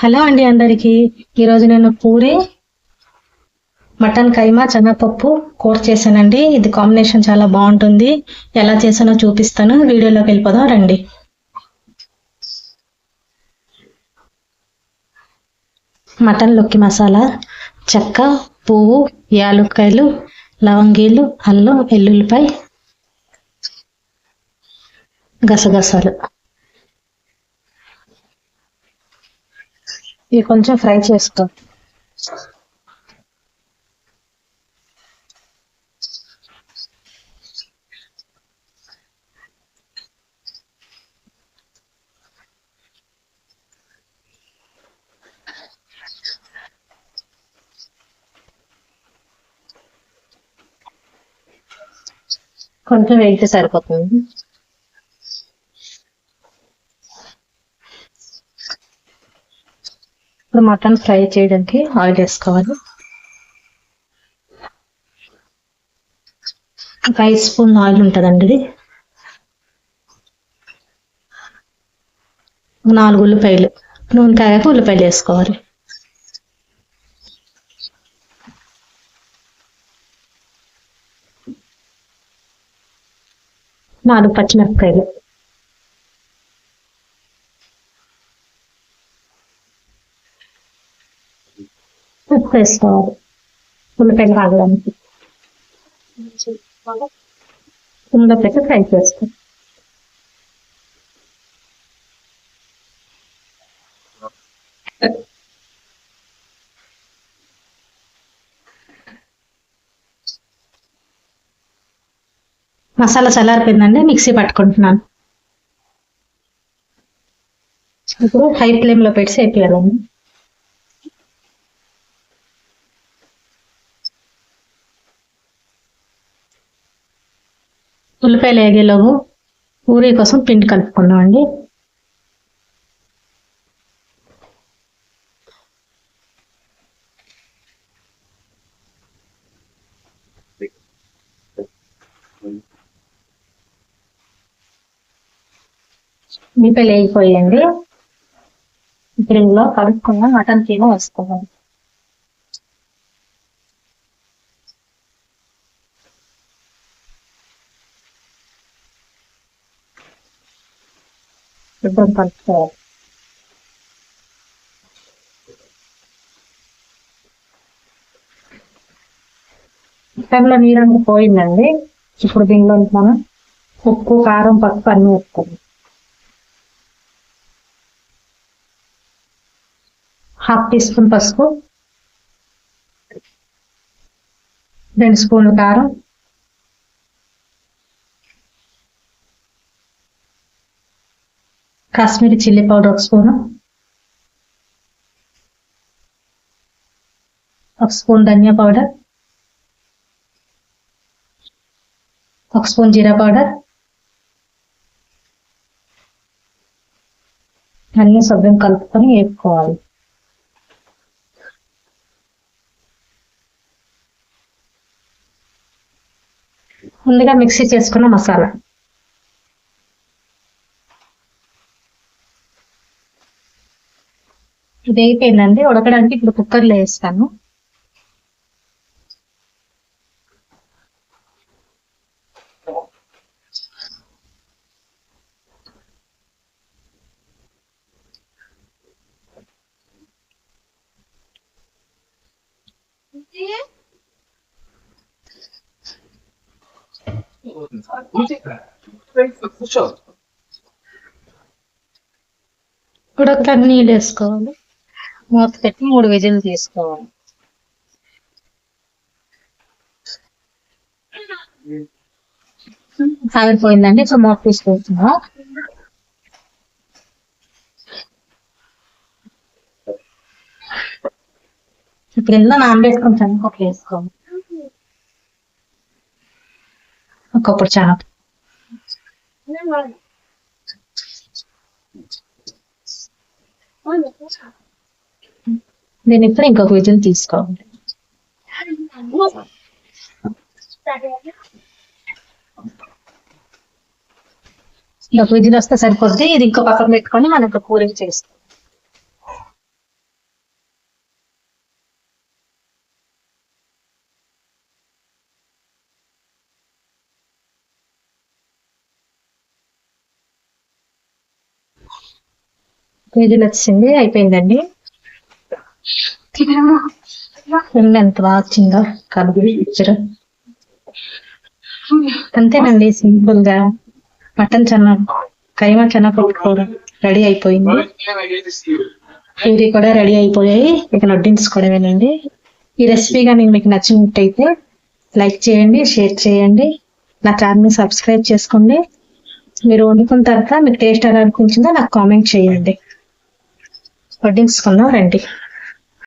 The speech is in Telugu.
హలో అండి అందరికీ. ఈరోజు నేను పూరి మటన్ కైమా శనగపప్పు కూర చేశానండి. ఇది కాంబినేషన్ చాలా బాగుంటుంది. ఎలా చేసానో చూపిస్తాను. వీడియోలోకి వెళ్ళిపోదాం రండి. మటన్ లొక్కి మసాలా చెక్క పువ్వు యాలుక్కాయలు లవంగీలు అల్లం వెల్లుల్లిపాయ గసగసాలు. ఇవి కొంచెం ఫ్రై చేసుకో. కొంచెం వేగితే సరిపోతుంది. ఇప్పుడు మటన్ ఫ్రై చేయడానికి ఆయిల్ వేసుకోవాలి. ఒక ఐదు స్పూన్ ఆయిల్ ఉంటుందండి ఇది. నాలుగు ఉల్లిపాయలు నూనె కాగాక ఉల్లిపాయలు వేసుకోవాలి. నాలుగు పచ్చిమిరపకాయలు. వేసుకోవాలి ఉల్లిపాయలు రాగడానికి. ఉల్లిపాయ ఫ్రై చేసుకోవాలి మసాలా చల్లారిపోయిందండి మిక్సీ పట్టుకుంటున్నాను. ఇప్పుడు హై ఫ్లేమ్లో పెట్టి వేపియాలండి ఉల్లిపాయలు వేగేలోపు పూరీ కోసం పిండి కలుపుకున్నాం అండి ఉల్లిపాయలు వేగిపోయాయండి. ఇప్పుడు ఇందులో కలుపుకున్న మటన్ కీమ వేసుకోవాలి. ఇద్దరు కలుపుకోవాలి మటన్లో నీరంతా పోయిందండి. ఇప్పుడు దీనిలో మనం ఉప్పు కారం పసుపు అన్ని ఉప్పు హాఫ్ టీ స్పూన్ పసుపు. రెండు స్పూన్లు కారం. కాశ్మీరీ చిల్లీ పౌడర్ ఒక స్పూను. ఒక స్పూన్ ధనియా పౌడర్. ఒక స్పూన్ జీరా పౌడర్. అన్ని శుభ్రం కలుపుకొని వేపుకోవాలి. ముందుగా మిక్సీ చేసుకున్న మసాలా. ఇది అయిపోయిందండి ఉడకడానికి ఇప్పుడు కుక్కర్లో వేస్తాను. ఉడకడానికి నీళ్ళు వేసుకోవాలి. మూత పెట్టి మూడు విజిల్ తీసుకోవాలి. ఆవిరిపోయిందండి సో మూత తీసుకుంటున్నాం. ఇప్పుడు ఎందులో నానబెట్టుకుంటాను ఒక వేసుకోవాలి. ఒకప్పుడు చాలా. నేను ఇక్కడ ఇంకొక విజిల్ తీసుకోవాలి. ఇంకొక విజిల్ వస్తే సరిపోద్ది. ఇది ఇంకో పక్కన పెట్టుకొని మనం ఇక్కడ పూరీలు చేస్తాం. విజిల్ వచ్చింది అయిపోయిందండి. ఎంత బాగా వచ్చిందో కలుగు అంతేనండి సింపుల్గా. మటన్ చెన్న కైమా చెన్నపప్పు కూర రెడీ అయిపోయింది. ఇవి కూడా రెడీ అయిపోయాయి. ఇక వడ్డించుకోవడమేనండి ఈ రెసిపీ కానీ మీకు నచ్చినట్టయితే లైక్ చేయండి షేర్ చేయండి. నా ఛానల్ని సబ్స్క్రైబ్ చేసుకోండి. మీరు వండుకున్న తర్వాత మీకు టేస్ట్ ఎలా అనిపించిందో నాకు కామెంట్ చేయండి. వడ్డించుకుందాం రండి.